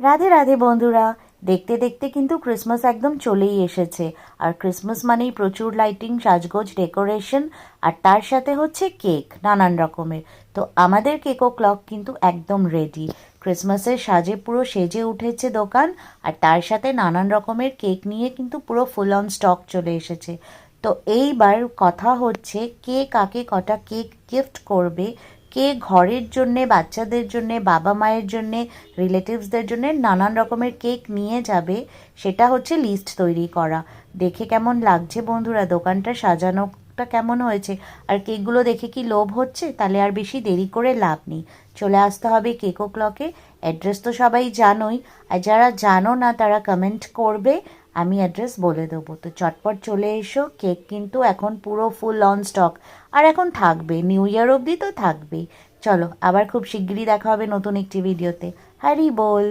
রাধে রাধে বন্ধুরা। দেখতে দেখতে কিন্তু ক্রিসমাস একদম চলেই এসেছে। আর ক্রিসমাস মানেই প্রচুর লাইটিং সাজগোজ ডেকোরেশন আর তার সাথে হচ্ছে কেক নানান রকমের। তো আমাদের কেকো ক্লক কিন্তু একদম রেডি ক্রিসমাসের সাজে পুরো সেজে উঠেছে দোকান, আর তার সাথে নানান রকমের কেক নিয়ে কিন্তু পুরো ফুল অন স্টক চলে এসেছে। তো এইবার কথা হচ্ছে কে কাকে কটা কেক গিফট করবে কে ঘরের জন্যে, বাচ্চাদের জন্যে, বাবা মায়ের জন্যে রিলেটিভসদের জন্যে নানান রকমের কেক নিয়ে যাবে, সেটা হচ্ছে লিস্ট তৈরি করা। দেখে কেমন লাগছে বন্ধুরা? দোকানটা সাজানোটা কেমন হয়েছে? আর কেকগুলো দেখে কি লোভ হচ্ছে? তাহলে আর বেশি দেরি করে লাভ নেই। চলে আসতে হবে কেকো ক্লকে। অ্যাড্রেস তো সবাই জানোই। আর যারা জানো না, তারা কমেন্ট করবে। আমি অ্যাড্রেস বলে দেবো। তো চটপট চলে এসো কেক কিন্তু এখন পুরো ফুল অন স্টক আর এখন থাকবে নিউ ইয়ার অবধি তো থাকবেই। চলো, আবার খুব শিগগিরই দেখা হবে নতুন একটি ভিডিওতে হ্যারি বল